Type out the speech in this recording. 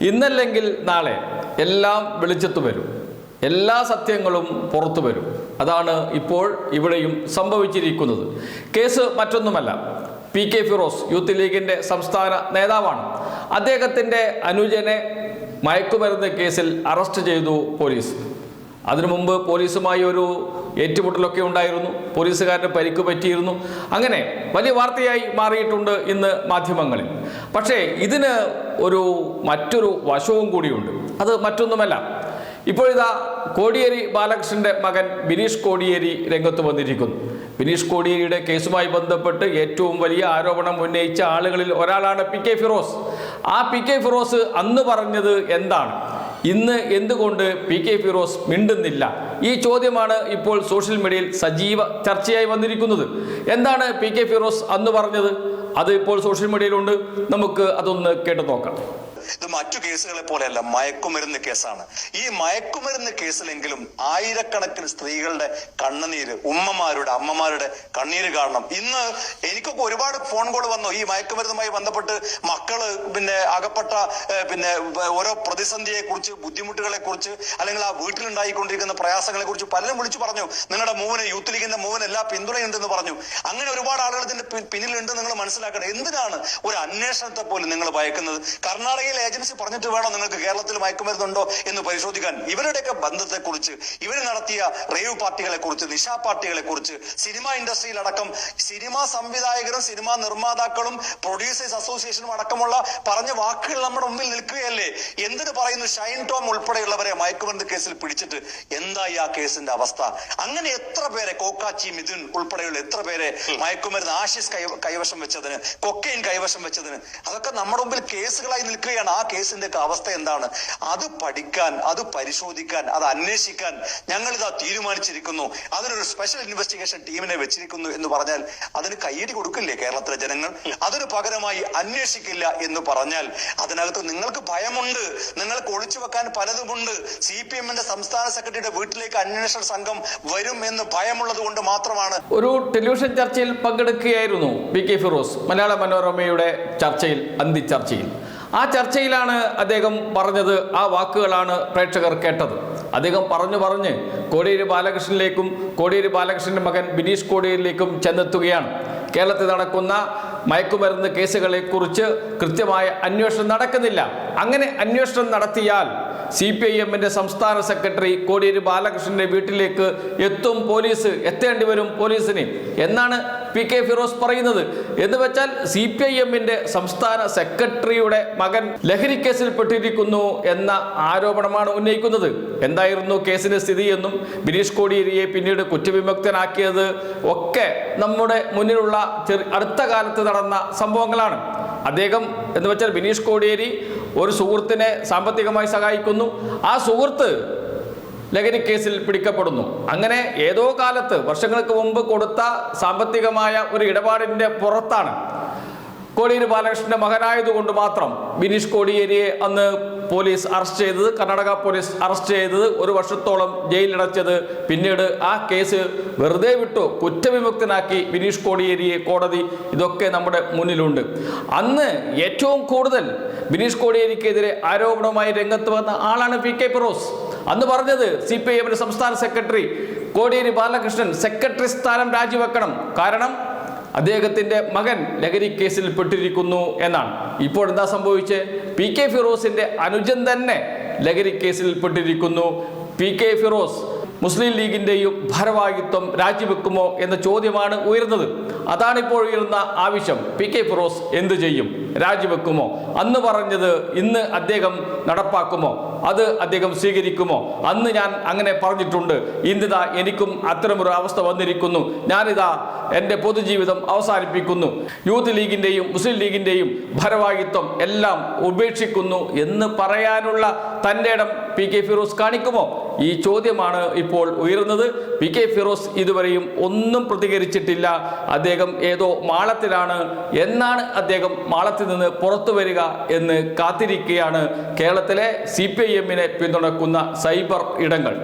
ഇന്നല്ലെങ്കിൽ നാളെ എല്ലാം വെളിച്ചത്തു വരും. എല്ലാ സത്യങ്ങളും പുറത്തു വരും. അതാണ് ഇപ്പോൾ ഇവിടെയും സംഭവിച്ചിരിക്കുന്നത്. കേസ് മറ്റൊന്നുമല്ല. പി കെ ഫിറോസ് യൂത്ത് ലീഗിന്റെ സംസ്ഥാന നേതാവാണ്. അദ്ദേഹത്തിന്റെ അനുജനെ മയക്കുമരുന്ന് കേസിൽ അറസ്റ്റ് ചെയ്തു പോലീസ്. അതിനു മുമ്പ് പോലീസുമായി ഒരു ഏറ്റുമുട്ടലൊക്കെ ഉണ്ടായിരുന്നു. പോലീസുകാരന് പരിക്ക് പറ്റിയിരുന്നു. അങ്ങനെ വലിയ വാർത്തയായി മാറിയിട്ടുണ്ട് ഇന്ന് മാധ്യമങ്ങളിൽ. പക്ഷേ ഇതിന് ഒരു മറ്റൊരു വശവും കൂടിയുണ്ട്. അത് മറ്റൊന്നുമല്ല. ഇപ്പോഴിതാ കോടിയേരി ബാലകൃഷ്ണന്റെ മകൻ ബിനീഷ് കോടിയേരി രംഗത്ത് വന്നിരിക്കുന്നു. ബിനീഷ് കോടിയേരിയുടെ കേസുമായി ബന്ധപ്പെട്ട് ഏറ്റവും വലിയ ആരോപണം ഉന്നയിച്ച ആളുകളിൽ ഒരാളാണ് പി കെ ഫിറോസ്. ആ പി കെ ഫിറോസ് അന്ന് പറഞ്ഞത് എന്താണ്? ഇന്ന് എന്തുകൊണ്ട് പി കെ ഫിറോസ് മിണ്ടുന്നില്ല? ഈ ചോദ്യമാണ് ഇപ്പോൾ സോഷ്യൽ മീഡിയയിൽ സജീവ ചർച്ചയായി വന്നിരിക്കുന്നത്. എന്താണ് പി കെ ഫിറോസ് അന്ന് പറഞ്ഞത്? അത് ഇപ്പോൾ സോഷ്യൽ മീഡിയയിലുണ്ട്. നമുക്ക് അതൊന്ന് കേട്ടു നോക്കാം. ഇത് മറ്റു കേസുകളെ പോലെയല്ല മയക്കുമരുന്ന് കേസാണ്. ഈ മയക്കുമരുന്ന് കേസിലെങ്കിലും ആയിരക്കണക്കിന് സ്ത്രീകളുടെ കണ്ണുനീര് ഉമ്മമാരുടെ അമ്മമാരുടെ കണ്ണീര് കാരണം ഇന്ന് എനിക്കൊക്കെ ഒരുപാട് ഫോൺ കോൾ വന്നു. ഈ മയക്കുമരുന്നുമായി ബന്ധപ്പെട്ട് മക്കൾ പിന്നെ അകപ്പെട്ട പിന്നെ ഓരോ പ്രതിസന്ധിയെ കുറിച്ച് ബുദ്ധിമുട്ടുകളെ കുറിച്ച് അല്ലെങ്കിൽ ആ വീട്ടിലുണ്ടായിക്കൊണ്ടിരിക്കുന്ന പ്രയാസങ്ങളെ കുറിച്ച് പലരും വിളിച്ചു പറഞ്ഞു. നിങ്ങളുടെ മൂവന് യൂത്ത് ലീഗിന്റെ മൂവന് എല്ലാ പിന്തുണയുണ്ടെന്ന് പറഞ്ഞു. അങ്ങനെ ഒരുപാട് ആളുകൾ ഇതിന്റെ പിന്നിലുണ്ട് നിങ്ങൾ മനസ്സിലാക്കണം. എന്തിനാണ് ഒരു അന്വേഷണത്തെ പോലും നിങ്ങൾ ഭയക്കുന്നത്? ഏജൻസി പറഞ്ഞിട്ട് വേണോ നിങ്ങൾക്ക് കേരളത്തിൽ മയക്കുമരുന്നുണ്ടോ എന്ന് പരിശോധിക്കാൻ? ഇവരുടെയൊക്കെ ബന്ധത്തെക്കുറിച്ച് ഇവർ നടത്തിയ റേവ് പാർട്ടികളെ കുറിച്ച് നിശാ പാർട്ടികളെ കുറിച്ച് സിനിമ ഇൻഡസ്ട്രിയിലടക്കം സിനിമാ സംവിധായകരും സിനിമാ നിർമ്മാതാക്കളും പ്രൊഡ്യൂസേഴ്സ് അസോസിയേഷനും അടക്കമുള്ള പറഞ്ഞ വാക്കുകൾ നമ്മുടെ മുമ്പിൽ നിൽക്കുകയല്ലേ? എന്തിനു പറയുന്നു ഷൈൻ ടോം ഉൾപ്പെടെയുള്ളവരെ മയക്കുമരുന്ന് കേസിൽ പിടിച്ചിട്ട്? എന്തായി ആ കേസിന്റെ അവസ്ഥ? അങ്ങനെ എത്ര പേരെ കോക്കാച്ചി മിഥുൻ ഉൾപ്പെടെയുള്ള എത്ര പേരെ മയക്കുമരുന്ന് ആശിസ് കൈവശം വെച്ചതിന് കൊക്കൈൻ കൈവശം വെച്ചതിന്? അതൊക്കെ നമ്മുടെ മുമ്പിൽ കേസുകളായി നിൽക്കുകയാണ് ആ കേസിന്റെ അവസ്ഥ എന്താണ്? അത് പഠിക്കാൻ അത് പരിശോധിക്കാൻ അത് അന്വേഷിക്കാൻ ഞങ്ങൾ ഇതാ തീരുമാനിച്ചിരിക്കുന്നു. അതിനൊരു സ്പെഷ്യൽ ഇൻവെസ്റ്റിഗേഷൻ ടീമിനെ വെച്ചിരിക്കുന്നു എന്ന് പറഞ്ഞാൽ അതിന് കയ്യടി കൊടുക്കില്ലേ കേരളത്തിലെ ജനങ്ങൾ? അതിന് പകരമായി അന്വേഷിക്കില്ല എന്ന് പറഞ്ഞാൽ അതിനകത്ത് നിങ്ങൾക്ക് ഭയമുണ്ട്. നിങ്ങൾക്ക് ഒളിച്ചു വെക്കാൻ പലതുമുണ്ട്. സി പി എമ്മിന്റെ സംസ്ഥാന സെക്രട്ടറിയുടെ വീട്ടിലേക്ക് അന്വേഷണ സംഘം വരും എന്ന് ഭയമുള്ളത് കൊണ്ട് മാത്രമാണ്. ഒരു ടെലിവിഷൻ ചർച്ചയിൽ പങ്കെടുക്കുകയായിരുന്നു പി കെ ഫിറോസ്. മലയാള മനോരമയുടെ ചർച്ചയിൽ അന്തി ചർച്ചയിൽ ആ ചർച്ചയിലാണ് അദ്ദേഹം പറഞ്ഞത് ആ വാക്കുകളാണ് പ്രേക്ഷകർ കേട്ടത്. അദ്ദേഹം പറഞ്ഞു പറഞ്ഞ് കോടിയേരി ബാലകൃഷ്ണനിലേക്കും കോടിയേരി ബാലകൃഷ്ണന്റെ മകൻ ബിനീഷ് കോടിയേരിയിലേക്കും ചെന്നെത്തുകയാണ്. കേരളത്തിൽ നടക്കുന്ന മയക്കുമരുന്ന് കേസുകളെക്കുറിച്ച് കൃത്യമായ അന്വേഷണം നടക്കുന്നില്ല. അങ്ങനെ അന്വേഷണം നടത്തിയാൽ സി പി ഐ എമ്മിന്റെ സംസ്ഥാന സെക്രട്ടറി കോടിയേരി ബാലകൃഷ്ണന്റെ വീട്ടിലേക്ക് എത്തും പോലീസ് എത്തേണ്ടി വരും പോലീസിന്. എന്നാണ് പി കെ ഫിറോസ് പറയുന്നത്. എന്ന് വെച്ചാൽ സി പി ഐ എമ്മിന്റെ സംസ്ഥാന സെക്രട്ടറിയുടെ മകൻ ലഹരി കേസിൽ പെട്ടിരിക്കുന്നു എന്ന ആരോപണമാണ് ഉന്നയിക്കുന്നത്. എന്തായിരുന്നു കേസിന്റെ സ്ഥിതി എന്നും ബിനീഷ് കോടിയേരിയെ പിന്നീട് കുറ്റവിമുക്തനാക്കിയത് ഒക്കെ നമ്മുടെ മുന്നിലുള്ള അടുത്ത കാലത്ത് നടന്ന സംഭവങ്ങളാണ്. അദ്ദേഹം എന്ന് വെച്ചാൽ ബിനീഷ് കോടിയേരി ഒരു സുഹൃത്തിനെ സാമ്പത്തികമായി സഹായിക്കുന്നു. ആ സുഹൃത്ത് ലഹരി കേസിൽ പിടിക്കപ്പെടുന്നു. അങ്ങനെ ഏതോ കാലത്ത് വർഷങ്ങൾക്ക് മുമ്പ് കൊടുത്ത സാമ്പത്തികമായ ഒരു ഇടപാടിന്റെ പുറത്താണ് കോടിയേരി ബാലകൃഷ്ണന്റെ മകനായതുകൊണ്ട് മാത്രം ബിനീഷ് കോടിയേരിയെ അന്ന് പോലീസ് അറസ്റ്റ് ചെയ്തത് കർണാടക പോലീസ് അറസ്റ്റ് ചെയ്തത് ഒരു വർഷത്തോളം ജയിലിലടച്ചത്. പിന്നീട് ആ കേസ് വെറുതെ വിട്ടു കുറ്റവിമുക്തനാക്കി ബിനീഷ് കോടിയേരിയെ കോടതി ഇതൊക്കെ നമ്മുടെ മുന്നിലുണ്ട്. അന്ന് ഏറ്റവും കൂടുതൽ ബിനീഷ് കോടിയേരിക്കെതിരെ ആരോപണവുമായി രംഗത്ത് വന്ന ആളാണ് പി കെ ഫിറോസ്. അന്ന് പറഞ്ഞത് സി പി ഐ എമ്മിന്റെ സംസ്ഥാന സെക്രട്ടറി കോടിയേരി ബാലകൃഷ്ണൻ സെക്രട്ടറി സ്ഥാനം രാജിവെക്കണം. കാരണം അദ്ദേഹത്തിന്റെ മകൻ ലഹരി കേസിൽ പെട്ടിരിക്കുന്നു എന്നാണ്. ഇപ്പോൾ എന്താ സംഭവിച്ചത് പി കെ ഫിറോസിന്റെ അനുജൻ തന്നെ ലഹരി കേസിൽ പെട്ടിരിക്കുന്നു. പി കെ ഫിറോസ് മുസ്ലിം ലീഗിന്റെയും ഭാരവാഹിത്വം രാജിവെക്കുമോ എന്ന ചോദ്യമാണ് ഉയർന്നത്. അതാണ് ഇപ്പോൾ ഉയർന്ന ആവശ്യം. പി കെ ഫിറോസ് എന്തു ചെയ്യും? രാജിവെക്കുമോ? അന്ന് പറഞ്ഞത് ഇന്ന് അദ്ദേഹം നടപ്പാക്കുമോ? അത് അദ്ദേഹം സ്വീകരിക്കുമോ? അന്ന് ഞാൻ അങ്ങനെ പറഞ്ഞിട്ടുണ്ട്. ഇന്നിതാ എനിക്കും അത്തരമൊരു അവസ്ഥ വന്നിരിക്കുന്നു. ഞാനിതാ എന്റെ പൊതുജീവിതം അവസാനിപ്പിക്കുന്നു. യൂത്ത് ലീഗിന്റെയും മുസ്ലിം ലീഗിന്റെയും ഭാരവാഹിത്വം എല്ലാം ഉപേക്ഷിക്കുന്നു എന്ന് പറയാനുള്ള തന്റെ ഇടം പി കെ ഫിറോസ് കാണിക്കുമോ? ഈ ചോദ്യമാണ് ഇപ്പോൾ ഉയർന്നത് പി കെ ഫിറോസ് ഇതുവരെയും ഒന്നും പ്രതികരിച്ചിട്ടില്ല. അദ്ദേഹം ഏതോ മാളത്തിലാണ്. എന്നാണ് അദ്ദേഹം മാളത്തിൽ നിന്ന് പുറത്തു വരിക എന്ന് കാത്തിരിക്കുകയാണ് കേരളത്തിലെ സി പി ഐ എമ്മിനെ പിന്തുണക്കുന്ന സൈബർ ഇടങ്ങൾ.